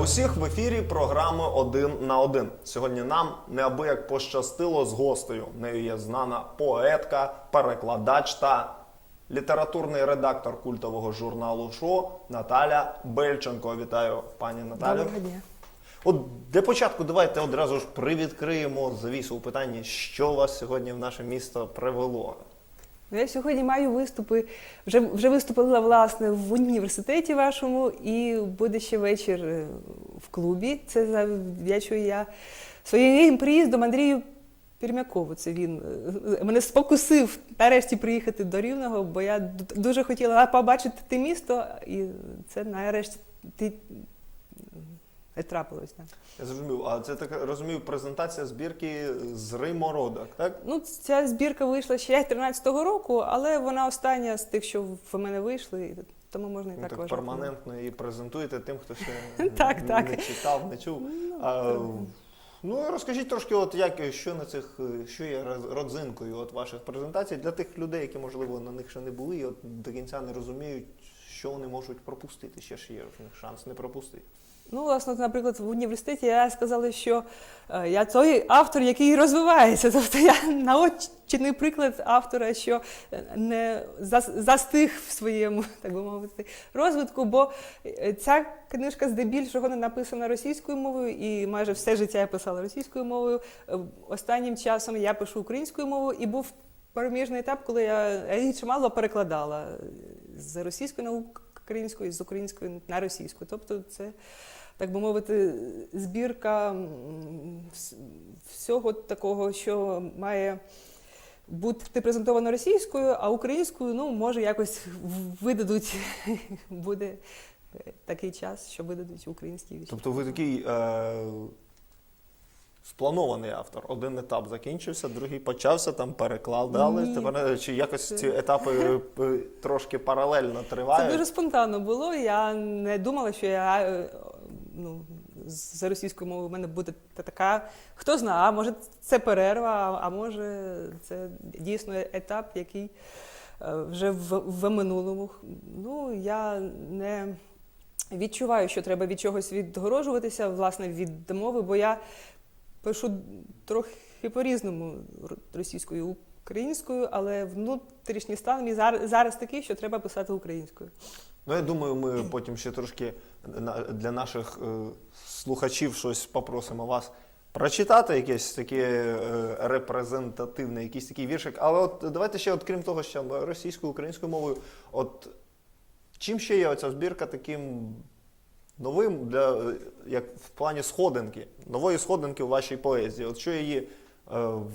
Вітаю усіх в ефірі програми Один на один. Сьогодні нам неабияк пощастило з гостею. Нею є знана поетка, перекладач та літературний редактор культового журналу «Шо» Наталя Бельченко. Вітаю, пані Наталю. Доброго дня. От для початку давайте одразу ж привідкриємо завісу у питанні, що вас сьогодні в наше місто привело. Ну, Я сьогодні маю виступи. Вже, вже виступила власне в університеті вашому, і буде ще вечір е, в клубі. Це завдячую я своїм приїздом Андрію Пірмякову. Це він е, мене спокусив нарешті приїхати до Рівного, бо я дуже хотіла побачити те місто, і це нарешті ти трапилось. Так. Я зрозумів, а це так розумію, презентація збірки з Римородок, так? Ну, ця збірка вийшла ще 13-го року, але вона остання з тих, що в мене вийшли, тому можна і Ну, так так вважати. перманентно її презентуєте тим, хто ще Так, не, так. читав, не чув. А, ну розкажіть трошки, от як що на цих, що є родзинкою от ваших презентацій для тих людей, які можливо на них ще не були, і от до кінця не розуміють, що вони можуть пропустити. Ще ж є в них шанс не пропустити. Ну, власне, наприклад, в університеті я сказала, що е, я той автор, який розвивається. Тобто я наочний приклад автора, що е, не застиг в своєму, так би мовити, розвитку, бо е, ця книжка здебільшого не написана російською мовою, і майже все життя я писала російською мовою. Останнім часом я пишу українською мовою, і був переміжний етап, коли я я її чимало перекладала з російської на українську і з української на російську. Тобто це так би мовити, збірка всього такого, що має бути презентовано російською, а українською, ну, може, якось видадуть, буде е, такий час, що видадуть українські вірші. Тобто ви такий е, спланований автор. Один етап закінчився, другий почався, там перекладали. Ні. Тепер е, чи якось Це- ці етапи е, трошки паралельно тривають? Це дуже спонтанно було. Я не думала, що я ну, за російською мовою в мене буде така. Хто знає, а може це перерва, а- може це дійсно етап, який е, вже в, в минулому. Ну, я не відчуваю, що треба від чогось відгорожуватися, власне, від мови, бо я пишу трохи по-різному російською українською, але внутрішній стан мій зараз такий, що треба писати українською. Ну, я думаю, ми потім ще трошки для наших е, слухачів щось попросимо вас прочитати, якесь таке е, репрезентативне, якийсь такий віршик. Але от давайте ще, от, крім того, що російською, українською мовою, от чим ще є оця збірка таким новим для е, як в плані сходинки, нової сходинки у вашій поезії? От що її е,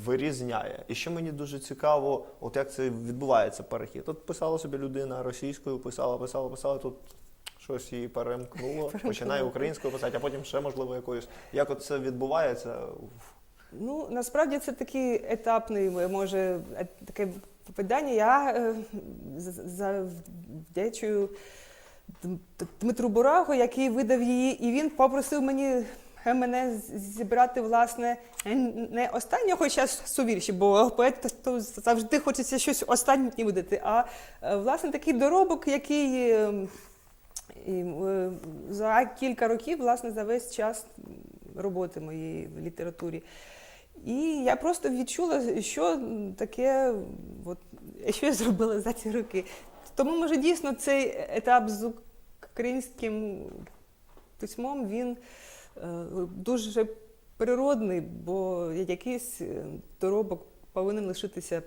вирізняє? І ще мені дуже цікаво, от як це відбувається перехід. От писала собі людина російською, писала, писала, писала, тут щось її перемкнуло, починає українською писати, а потім ще можливо якоюсь. Як от це відбувається? Ну, насправді це такий етапний, може, е, таке видання. Я е, завдячую Дмитру Бураго, який видав її, і він попросив мені. е, Мене зібрати, власне, е, не останнього часу вірші, бо поет то- завжди хочеться щось останнє видати, а власне такий доробок, який е, і, е, за кілька років, власне, за весь час роботи моєї в літературі. І я просто відчула, що таке, от, що я зробила за ці роки. Тому, може, дійсно цей етап з українським письмом він е, дуже природний, бо якийсь е, доробок повинен лишитися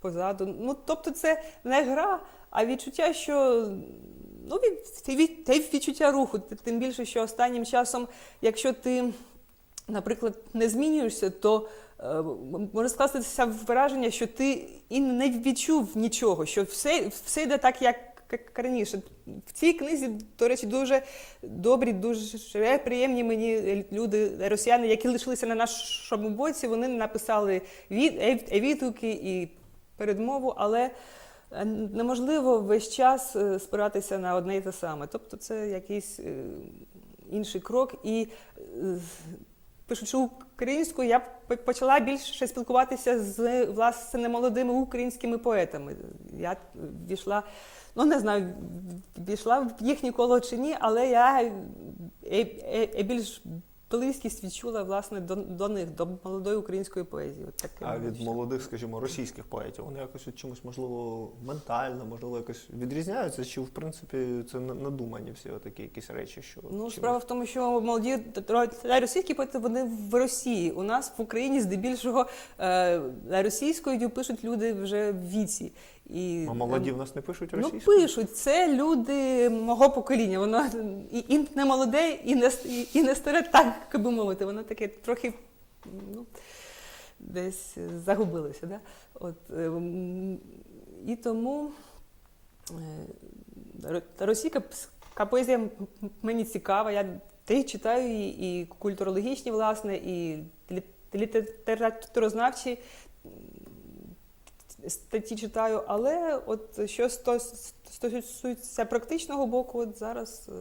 позаду. Ну, тобто, це не гра, а відчуття, що ну, від, те відчуття руху. Тим більше, що останнім часом, якщо ти, наприклад, не змінюєшся, то е, може скластися враження, що ти і не відчув нічого, що все, все йде так, як як раніше. В цій книзі, до речі, дуже добрі, дуже приємні мені люди, росіяни, які лишилися на нашому боці, вони написали від, е- відгуки і передмову, але е, неможливо весь час е, спиратися на одне і те саме. Тобто це якийсь е, інший крок. І е, пишучи українською, я почала більше спілкуватися з власне молодими українськими поетами. Я війшла, ну не знаю, війшла в їхнє коло чи ні, але я е- е- е- більш близькість відчула власне до, до них, до молодої української поезії. От таке А від молодих, скажімо, російських поетів, вони якось от чимось, можливо, ментально, можливо, якось відрізняються, чи в принципі це на- надумані всі такі якісь речі, що Ну, чимось- справа в тому, що молоді ро- російські поети вони в Росії. У нас в Україні здебільшого е, російською пишуть люди вже в віці. І, а молоді в нас не пишуть Ну, пишуть. Це люди мого покоління. Воно і, і не молоде, і не, і, і не старе, так би мовити. Воно таке трохи ну, десь загубилося. Да? От, ем, і тому е, російська поезія мені цікава. Я теж читаю і, і культурологічні, власне, і літературознавчі статті читаю, але от що стосується практичного боку, от зараз е,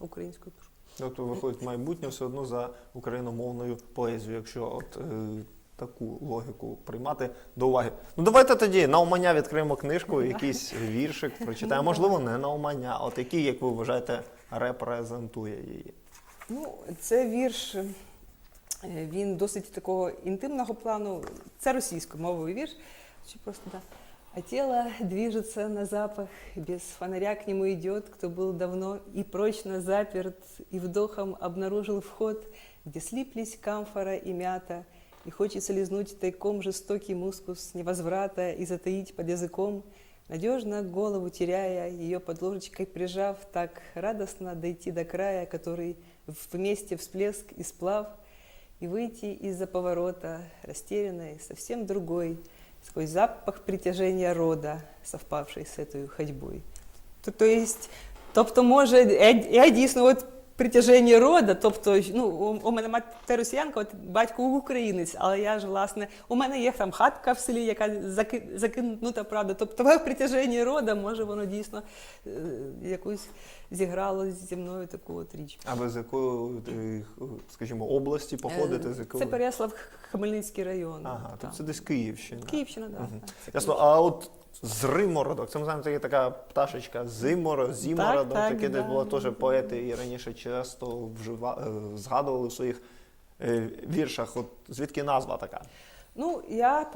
українською пишу. Тобто виходить майбутнє все одно за україномовною поезією, якщо от е, таку логіку приймати до уваги. Ну давайте тоді на умання відкриємо книжку, якийсь віршик прочитаємо. Можливо, не на умання, а от який, як ви вважаєте, репрезентує її. Ну, це вірш, е, він досить такого інтимного плану. Це російською мовою вірш. Чи просто да. А тело движется на запах, без фонаря к нему идет, кто был давно и прочно заперт, и вдохом обнаружил вход, где слиплись камфора и мята, и хочется лизнуть тайком жестокий мускус невозврата и затаить под языком, надежно голову теряя, ее под ложечкой прижав, так радостно дойти до края, который вместе всплеск и сплав, и выйти из-за поворота, растерянной, совсем другой, сквозь запах притяжения рода, совпавший с этой ходьбой. То, то есть, тобто, може, я, я дійсно от притяження рода, тобто, ну, у, мене мати росіянка, от батько українець, але я ж, власне, у мене є там хатка в селі, яка заки, закинута, правда. Тобто, в притяженні рода, може, воно дійсно е, якусь зіграло зі мною таку от річ. А ви з якої, е, скажімо, області походите? З Е, якої? Це Переяслав Хмельницький район. Ага, тобто це десь Київщина. Київщина, так. Да, це Ясно, а от зримородок, це ми знаємо, це є така пташечка, зиморо, зімородок, так, таке десь да. було теж поети і раніше часто вжива, е, згадували в своїх е, віршах. От звідки назва така? Ну, я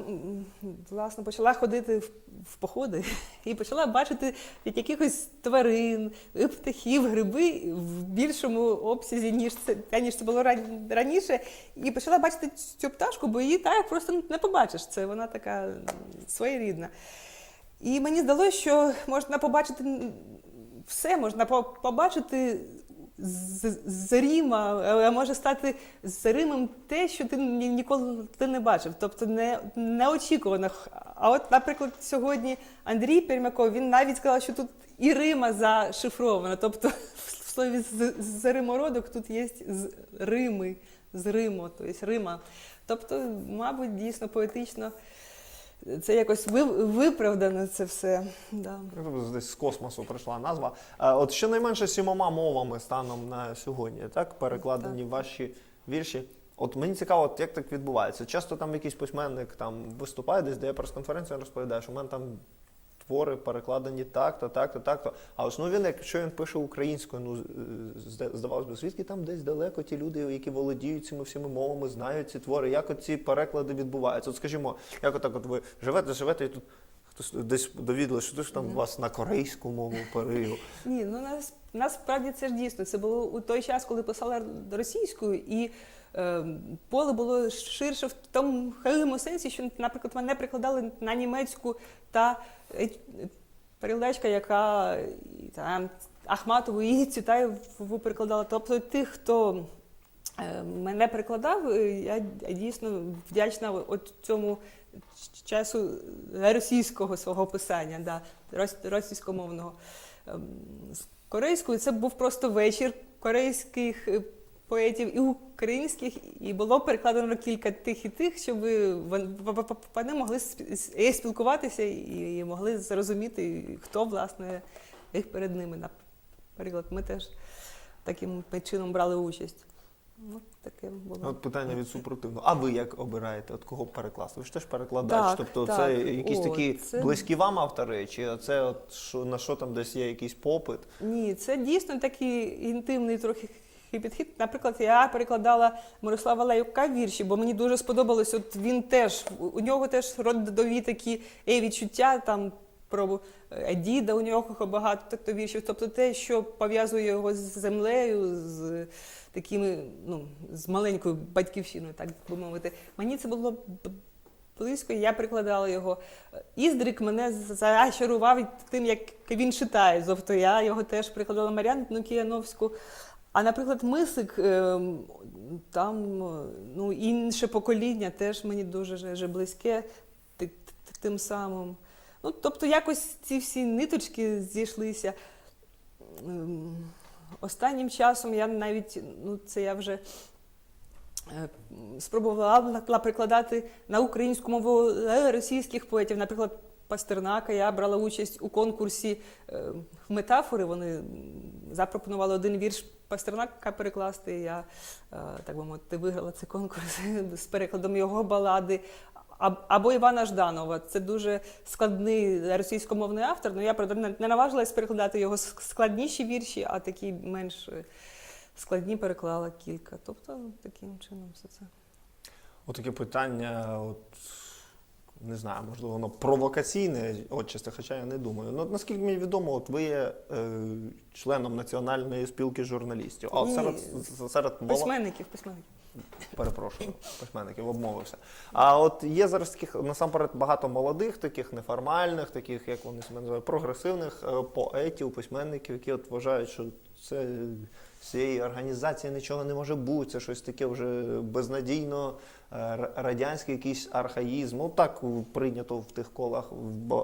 власне почала ходити в, в походи і почала бачити від якихось тварин, птахів, гриби в більшому обсязі, ніж це, ніж це було ран- раніше. І почала бачити цю пташку, бо її так просто не побачиш. Це вона така своєрідна. І мені здалося, що можна побачити все, можна побачити з- зріма, а може стати зримим те, що ти ніколи ти не бачив, тобто не, неочікувано. А от, наприклад, сьогодні Андрій Пермяков, він навіть сказав, що тут і Рима зашифрована. Тобто в слові з- «зримородок» тут є з Рими, з Римо, тобто Рима. Тобто, мабуть, дійсно поетично це якось виправдано це все. Да. Десь з космосу прийшла назва. От щонайменше сімома мовами станом на сьогодні, так перекладені Так. ваші вірші. От мені цікаво, от як так відбувається. Часто там якийсь письменник там виступає, десь дає прес-конференцію, розповідає, що у мене там твори перекладені так-то, так-то, так-то. А ось ну він, якщо він пише українською, ну здавалось би, звідки там десь далеко ті люди, які володіють цими всіми мовами, знають ці твори, як от ці переклади відбуваються? От скажімо, як отак от ви живете, живете і тут. Хтось десь довідали, що ти ж там Мгм. вас на корейську мову перевів. Ні, ну нас, насправді це ж дійсно. Це було у той час, коли писала російською, і поле було ширше в тому хилому сенсі, що, наприклад, мене прикладали на німецьку та е, перекладачка, яка там Ахматову і Цютаєву перекладала. Тобто тих, хто е, мене перекладав, е, я дійсно вдячна от цьому часу російського свого писання, да, російськомовного. Ем, З корейською це був просто вечір корейських поетів і українських, і було перекладено кілька тих і тих, щоб вони могли е, спілкуватися і могли зрозуміти, хто власне їх перед ними. Наприклад, ми теж таким чином брали участь. Ну, таке було. От питання від супротивного. А ви як обираєте? От кого перекласти? Ви ж теж перекладач. Так, тобто так. це якісь О, такі це- близькі вам автори, чи це от що на що там десь є якийсь попит? Ні, це дійсно такий інтимний трохи підхід. Наприклад, я перекладала Мирослава Лаюка вірші, бо мені дуже сподобалось. От він теж у нього теж родові такі е, відчуття там. Про е, діда у нього багато тобто, віршів. Тобто те, що пов'язує його з землею, з такими, ну, з маленькою батьківщиною, так би мовити. Мені це було близько, я перекладала його. Іздрик мене зачарував тим, як він читає. Тобто я його теж перекладала Мар'яну Кіяновську. А, наприклад, Мисик, ем, там ну, інше покоління теж мені дуже же- же близьке ти- ти- тим самим. Ну, тобто якось ці всі ниточки зійшлися. Ем, Останнім часом я навіть, ну це я вже е, спробувала прикладати на українську мову е, російських поетів. Наприклад, Пастернака. Я брала участь у конкурсі е, метафори. Вони запропонували один вірш Пастернака перекласти. Я, е, так би мовити, виграла цей конкурс з перекладом його балади. Або Івана Жданова. Це дуже складний російськомовний автор. Ну я не наважилась перекладати його складніші вірші, а такі менш е, складні переклала кілька. Тобто таким чином все це. Отаке питання, от не знаю, можливо, воно провокаційне, отчасти, хоча я не думаю. Ну, наскільки мені відомо, от ви є е, членом Національної спілки журналістів. А от серед, серед моло- Письменників, письменників. перепрошую, письменників обмовився. А от є зараз таких насамперед багато молодих, таких неформальних, таких, як вони себе називають, прогресивних е, поетів, письменників, які от вважають, що це цієї організації нічого не може бути, це щось таке вже безнадійно е, радянський якийсь архаїзм. Ну так прийнято в тих колах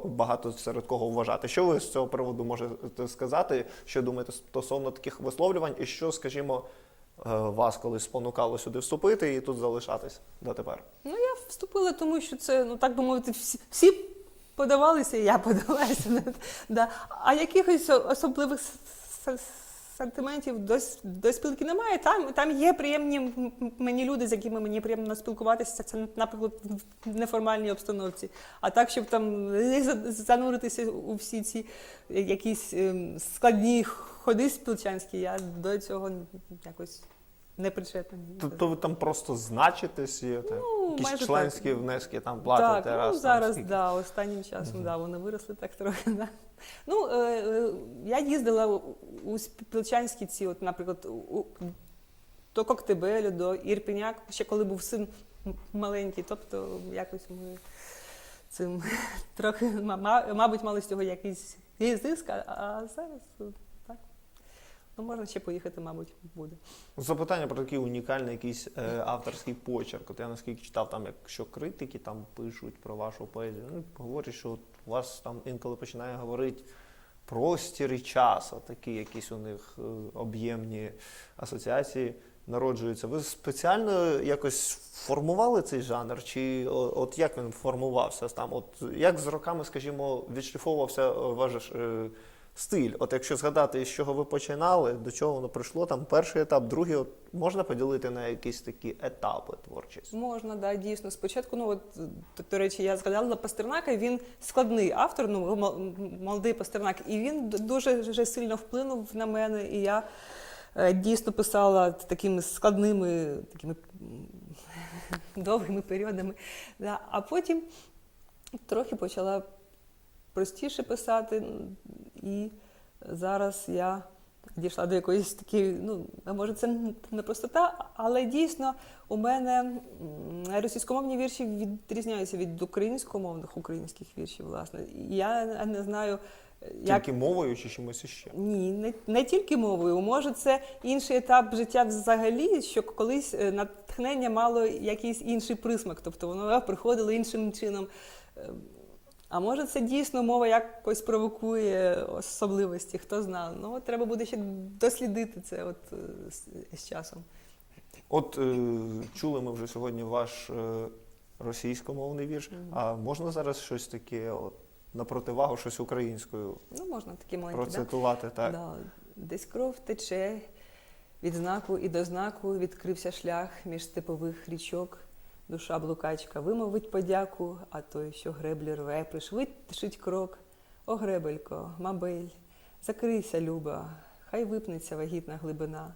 багато серед кого вважати. Що ви з цього приводу можете сказати? Що думаєте стосовно таких висловлювань, і що, скажімо, е, вас колись спонукало сюди вступити і тут залишатись дотепер? Ну, я вступила, тому що це, ну так би мовити, всі, всі подавалися, і я подалася. да. А якихось особливих сантиментів до, до спілки немає. Там, там є приємні мені люди, з якими мені приємно спілкуватися. Це, наприклад, в неформальній обстановці. А так, щоб там за- зануритися у всі ці якісь ем, складні ходи спілчанські, я до цього якось не причетна. Тобто ви там просто значитесь, так, Ну, якісь майже членські так. внески там платите Так, раз. ну, зараз, скільки. да, останнім часом, да, вони виросли так трохи. Да. Ну, е, е, я їздила у, спілчанські ці, от, наприклад, у, до Коктебелю, до Ірпеня, ще коли був син маленький, тобто якось ми цим трохи, ма- ма- мабуть, мали з цього якийсь зиск, а, зараз так. Ну, можна ще поїхати, мабуть, буде. Запитання про такий унікальний якийсь е, авторський почерк. От я наскільки читав, там, якщо критики там пишуть про вашу поезію, ну, говорять, що от у вас там інколи починає говорити простір і час, такі якісь у них е, об'ємні асоціації народжуються. Ви спеціально якось формували цей жанр? Чи от як він формувався там? От як з роками, скажімо, відшліфовувався е, ваш е, стиль? От якщо згадати, з чого ви починали, до чого воно прийшло, там перший етап, другий, от можна поділити на якісь такі етапи творчості? Можна, да, дійсно. Спочатку, ну от до, речі, я згадала Пастернака. Він складний автор, ну молодий Пастернак, і він дуже вже сильно вплинув на мене. І я е, дійсно писала такими складними, такими довгими періодами. Да. А потім трохи почала простіше писати, і зараз я дійшла до якоїсь такої, ну, може, це не простота, але дійсно у мене російськомовні вірші відрізняються від українськомовних українських віршів, власне. Я не знаю, як. Тільки мовою чи чимось іще? Ні, не, не тільки мовою. Може, це інший етап життя взагалі, що колись е, натхнення мало якийсь інший присмак, тобто воно приходило іншим чином. А може, це дійсно мова якось провокує особливості, хто знає. Ну, от треба буде ще дослідити це от, е, з, з часом. От е, чули ми вже сьогодні ваш е, російськомовний вірш. А можна зараз щось таке, от, на противагу, щось українською Ну, можна такі маленькі, да? процитувати? Так. Да. Десь кров тече, Від знаку і до знаку відкрився шлях між степових річок. Душа блукачка вимовить подяку, а той, що греблі рве, пришвидшить крок. О, гребелько, мабель, закрийся, люба, хай випнеться вагітна глибина,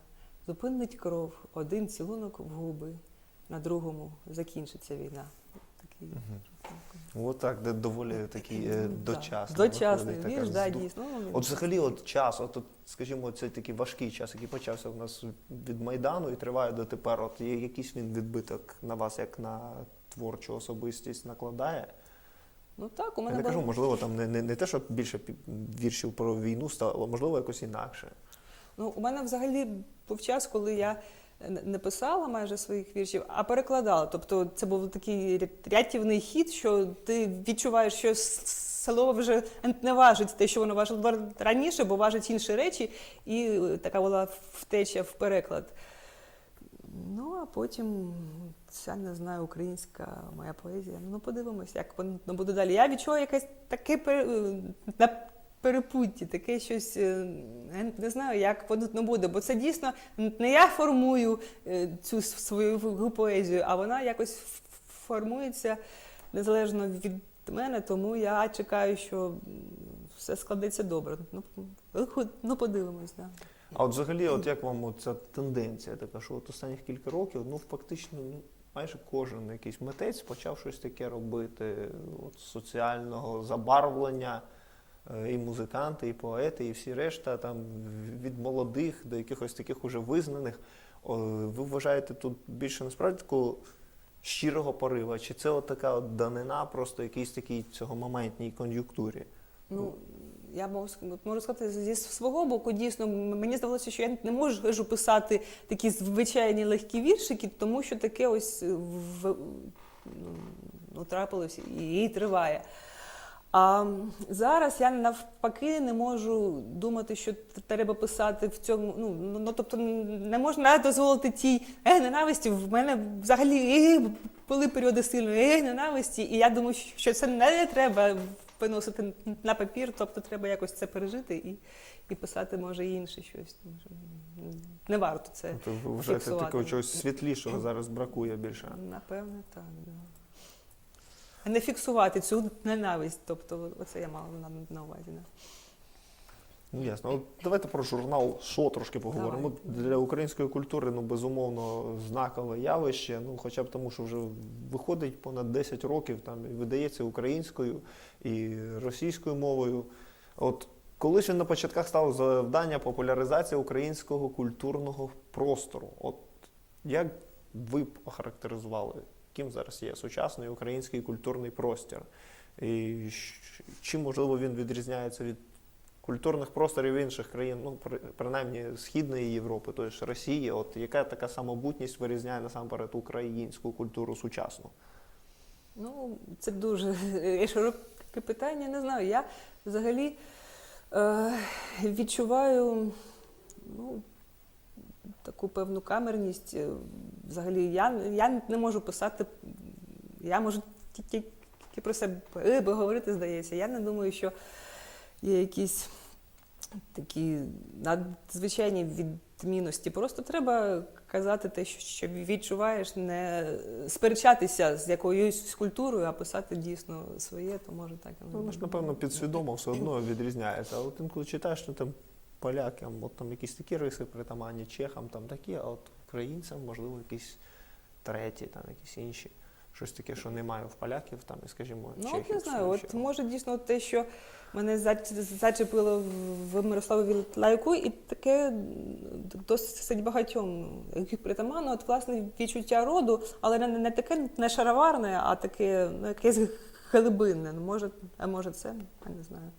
зупинить кров, один цілунок в губи, на другому закінчиться війна. Такий От так, де доволі такий е, дочасний. Дочасний виходить, вірш, да, зду- дійсно. Ну, От взагалі, от час, от, от, скажімо, цей такий важкий час, який почався у нас від Майдану і триває дотепер. От є якийсь він відбиток на вас, як на творчу особистість накладає. ну так, у Я мене не кажу, можливо, там не, не, не те, що більше пі- віршів про війну стало, можливо, якось інакше. Ну, у мене взагалі був час, коли я не- писала майже своїх віршів, а перекладала. Тобто це був такий рятівний хід, що ти відчуваєш, що село вже не важить те, що воно важило раніше, бо важить інші речі, і е, така була втеча в переклад. Ну, а потім ця не знаю, українська моя поезія. Ну, подивимось, як воно буде далі. Я відчуваю якесь таке е, перепутті, таке щось, е, не знаю, як воно не буде. Бо це дійсно не я формую е, цю свою поезію, а вона якось формується незалежно від мене, тому я чекаю, що все складеться добре. Ну, ну подивимось, да. А от взагалі, от як вам ця тенденція така, що от останніх кілька років, ну фактично, ну, майже кожен якийсь митець почав щось таке робити, от соціального забарвлення. Е, І музиканти, і поети, і всі решта, там від молодих до якихось таких уже визнаних. Ви вважаєте тут більше насправді такого щирого порива? Чи це от така от данина, просто якійсь такій цього моментній кон'юнктурі? Ну, я можу, сказати зі свого боку, дійсно, мені здавалося, що я не можу писати такі звичайні легкі віршики, тому що таке ось в, ну, трапилось і, і триває. А зараз я навпаки не можу думати, що треба писати в цьому. Ну, ну ну, тобто не можна дозволити тій е, ненависті. В мене взагалі е, були періоди сильної е, ненависті, і я думаю, що це не треба виносити на папір, тобто треба якось це пережити і, і писати може інше щось. Не варто це. Тобто ви вважаєте такого чогось світлішого зараз бракує більше? Напевне, так. Да. А не фіксувати цю ненависть. Тобто, оце я мала на, увазі. Да. Ну ясно. От давайте про журнал «Шо» трошки поговоримо. Для української культури, ну безумовно, знакове явище. Ну, хоча б тому, що вже виходить понад 10 років, там і видається українською і російською мовою. От колись він на початках став завдання популяризація українського культурного простору. От як ви б охарактеризували, ким зараз є сучасний український культурний простір? І чим можливо він відрізняється від культурних просторів інших країн, ну принаймні Східної Європи, тобто Росії, от яка така самобутність вирізняє насамперед українську культуру сучасну? Ну, це дуже широке питання. Не знаю. Я взагалі е, відчуваю ну, таку певну камерність. Е, Взагалі, я, я не можу писати, я можу тільки про себе говорити, здається. Я не думаю, що є якісь такі надзвичайні відмінності. Просто треба казати те, що відчуваєш, не сперечатися з якоюсь культурою, а писати дійсно своє, то може так. Ну, ж, напевно, підсвідомо все одно відрізняється. А от інколи читаєш, що там полякам, от там якісь такі риси притаманні, чехам там такі, а от українцям, можливо, якісь треті, там якісь інші. Щось таке, що немає в поляків, там, і, скажімо, Ну, чехів. от не знаю, от чергу. може дійсно те, що мене зачепило в Мирославові Лайку, і таке досить багатьом яких притаманно, от власне відчуття роду, але не, не таке не шароварне, а таке ну, якесь глибинне. Ну, може, а може це, я не знаю.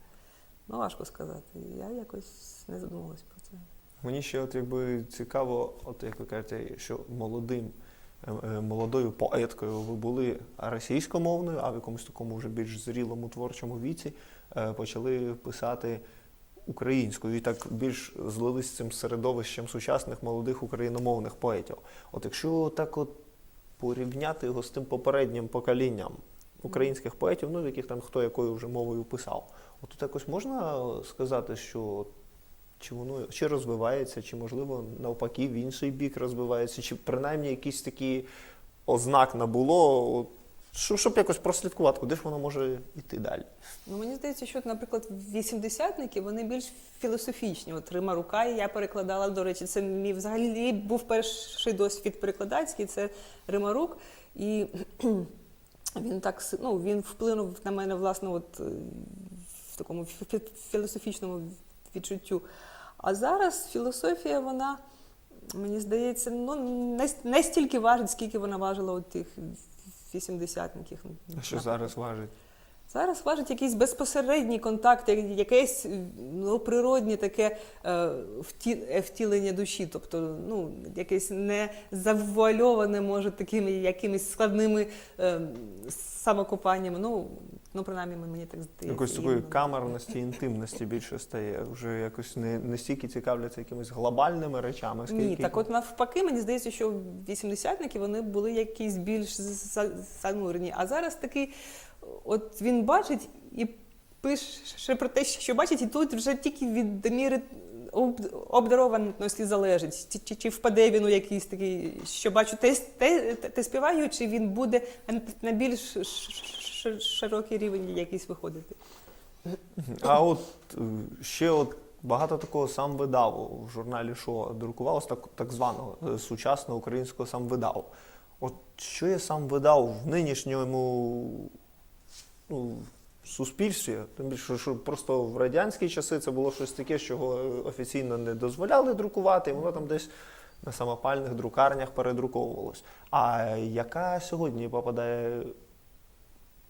Ну, важко сказати. Я якось не задумалась про це. Мені ще от якби цікаво, от як ви кажете, що молодим, е, е, молодою поеткою ви були російськомовною, а в якомусь такому вже більш зрілому творчому віці е, почали писати українською і так більш злились з цим середовищем сучасних молодих україномовних поетів. От якщо так от порівняти його з тим попереднім поколінням українських поетів, ну яких там хто якою вже мовою писав, от тут якось можна сказати, що чи воно чи розвивається, чи можливо навпаки в інший бік розвивається, чи принаймні якісь такі ознак набуло, от, щоб, якось прослідкувати, куди ж воно може йти далі. Ну, мені здається, що, наприклад, вісімдесятники вони більш філософічні. От Рима Рука, і я перекладала, до речі, це мій взагалі був перший досвід перекладацький, це Рима Рук. І він так ну, він вплинув на мене, власне, от, е, в такому фі- фі- філософічному відчуттю. А зараз філософія, вона, мені здається, ну, не, не стільки важить, скільки вона важила у тих вісімдесятників. А що зараз важить? Зараз важить якийсь безпосередній контакт, якесь ну, природнє таке е, е, втілення душі, тобто ну, якесь не завуальоване, може, такими якимись складними е, самокопаннями. Ну, ну, принаймні, мені так здається. Якось такої камерності, інтимності більше стає. Вже якось не, не стільки цікавляться якимись глобальними речами, скільки. Ні, так от навпаки, мені здається, що вісімдесятники вони були якісь більш за- занурені. А зараз такий, от він бачить і пише про те, що бачить, і тут вже тільки від міри обдарованості залежить. Чи, чи, чи впаде він у якийсь такий, що бачу, те, те, те співаю, чи він буде на більш широкий рівень якийсь виходити. А от е, ще от багато такого самвидаву в журналі «Шо» друкувалось, так, так званого е, сучасного українського самвидаву. От що є самвидав в нинішньому ну, суспільстві? Тим більше, що просто в радянські часи це було щось таке, чого офіційно не дозволяли друкувати, і воно там десь на самопальних друкарнях передруковувалось. А яка сьогодні попадає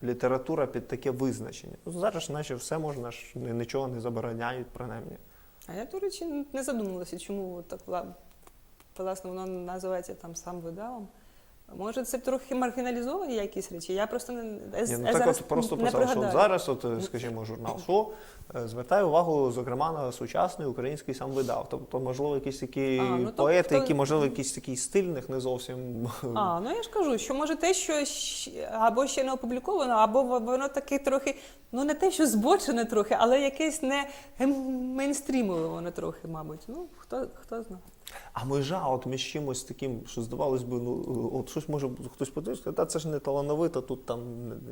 література під таке визначення. Ну, зараз наче все можна ж нічого не забороняють, принаймні. А я, до речі, не задумувалася, чому так вла- власне воно називається там сам видавом. Може, це трохи маргіналізовані якісь речі. Я просто не, Ні, я ну, так зараз от просто не писав, що пригадаю. зараз, от, е, скажімо, журнал «Шо» е, звертає увагу, зокрема, на сучасний український самвидав. Тобто, можливо, якісь такі А, ну, поети, тобто- які, можливо, якісь такі стильних, не зовсім. А, ну я ж кажу, що може те, що щ- або ще не опубліковано, або во- воно таке трохи, ну не те, що збочене трохи, але якесь не ем- мейнстрімове воно трохи, мабуть. Ну, хто, хто знає. А межа, от між чимось таким, що здавалось би, ну от щось може хтось подивитися, та це ж не талановито, тут там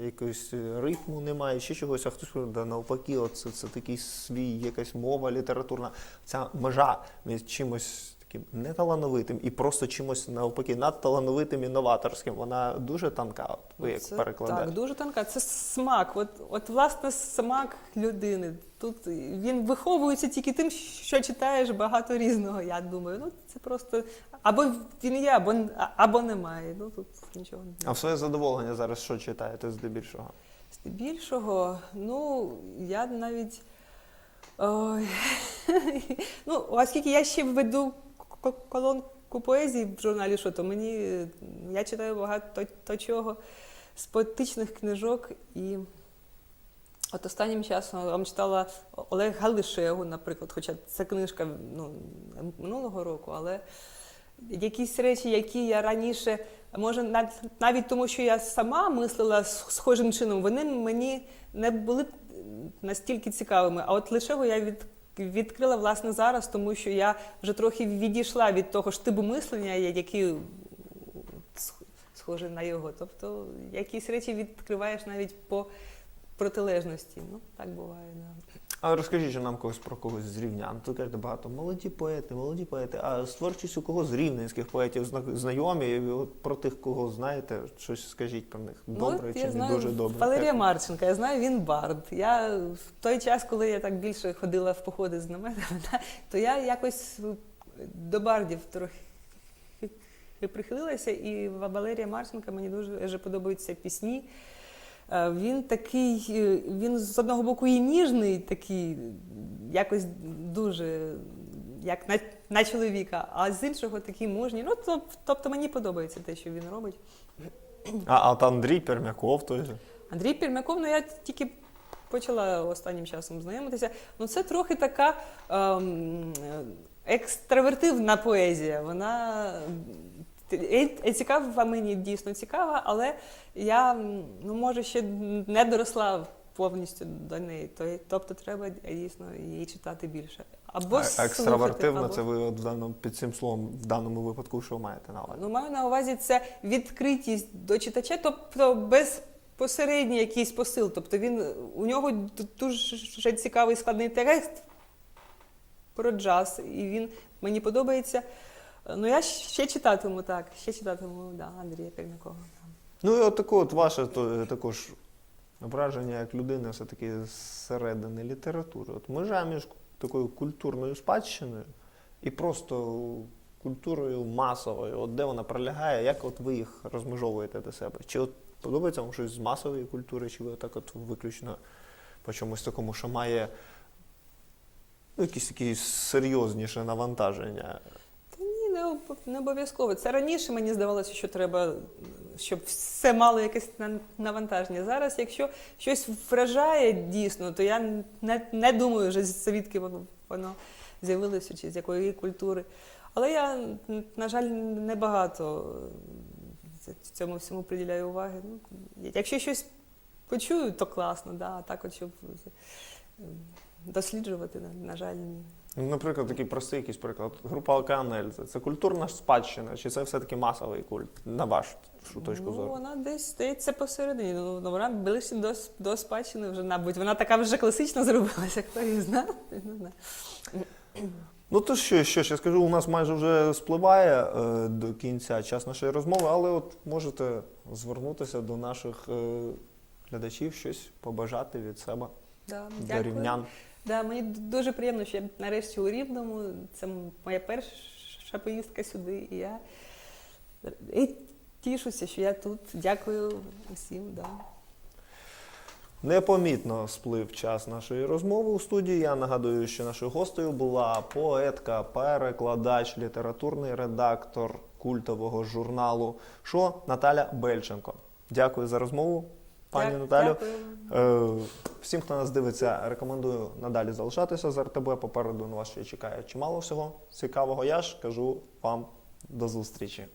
якогось ритму немає, ще чогось, а хтось да навпаки, от це, це такий свій, якась мова літературна. Ця межа між чимось таким неталановитим і просто чимось навпаки надталановитим і новаторським. Вона дуже тонка. От ви як перекладаєте. Так, дуже тонка. Це смак. От, от власне смак людини. Тут він виховується тільки тим, що читаєш багато різного. Я думаю, ну це просто або він є, або, або немає. Ну тут нічого не А в своє задоволення зараз що читаєте здебільшого? Здебільшого, ну я навіть. Ой, ну, оскільки я ще веду колонку поезії в журналі, що то мені я читаю багато то чого з поетичних книжок і. От останнім часом читала Олег Галишеву, наприклад, хоча це книжка ну, минулого року, але якісь речі, які я раніше, може, навіть тому, що я сама мислила схожим чином, вони мені не були настільки цікавими. А от Лишеву я від, відкрила власне зараз, тому що я вже трохи відійшла від того ж типу мислення, які схожий на його. Тобто якісь речі відкриваєш навіть по протилежності. Ну, так буває. Да. А розкажіть же нам когось про когось з рівнян. Тут кажете багато молоді поети, молоді поети. А з творчістю кого з рівненських поетів знайомі? От про тих, кого знаєте, щось скажіть про них. Добре ну, чи я не знаю дуже добре? Валерія? Марченка, я знаю, він бард. Я в той час, коли я так більше ходила в походи з наметами, то я якось до бардів трохи прихилилася, і Валерія Марченка мені дуже подобаються пісні. Е, Він такий, е, він з одного боку і ніжний, такий, якось дуже як на, на чоловіка, а з іншого такий мужній. Ну, тобто мені подобається те, що він робить. А, от Андрій Пермяков той же. Андрій Пірмяков, ну я тільки почала останнім часом знайомитися. Ну це трохи така ем, екстравертивна поезія. Вона цікава мені дійсно цікава, але я ну, може ще не доросла повністю до неї. Тобто треба дійсно її читати більше. Або А- слухати, екстравертивно, або- це ви от в даному під цим словом в даному випадку, що маєте на увазі? Ну, маю на увазі це відкритість до читача, тобто безпосередній якийсь посил. Тобто він у нього дуже цікавий складний текст про джаз, і він мені подобається. Ну, я ще читатиму так, ще читатиму да, Андрія Пірнякова. Ну і от таке от ваше то, також враження як людини все-таки зсередини літератури. От межа між такою культурною спадщиною і просто культурою масовою, от де вона пролягає, як от ви їх розмежовуєте до себе? Чи от подобається вам щось з масової культури, чи ви отак от виключно по чомусь такому, що має ну, якісь такі серйозніше навантаження? Не, не обов'язково. Це раніше мені здавалося, що треба, щоб все мало якесь на- навантаження. Зараз, якщо щось вражає дійсно, то я не, не думаю вже звідки воно, з'явилося чи з якої культури. Але я, на жаль, небагато цьому всьому приділяю уваги. Ну, якщо щось почую, то класно, да, а так от, щоб е, досліджувати, на жаль, ні. Ну, Наприклад, такий простий якийсь приклад. Група Океан Ельзи. Це культурна спадщина, чи це все-таки масовий культ, на вашу точку ну, зору? Вона десь стоїть посередині. Ну, ну, вона ближче до, до спадщини вже, мабуть. Вона така вже класична зробилася, хто її знає. Ну то що, що ж, я скажу, у нас майже вже спливає е, до кінця час нашої розмови, але от можете звернутися до наших е, глядачів, щось побажати від себе Да, для дякую. рівнян. Да, мені дуже приємно, що я нарешті у Рівному. Це моя перша поїздка сюди. І я тішуся, що я тут. Дякую усім. Да. Непомітно сплив час нашої розмови у студії. Я нагадую, що нашою гостею була поетка, перекладач, літературний редактор культового журналу «Шо» Наталя Бельченко. Дякую за розмову, пані Наталю. Дякую. Е, Всім, хто нас дивиться, рекомендую надалі залишатися з РТБ. Попереду на вас ще чекає чимало всього цікавого. Я ж кажу вам до зустрічі.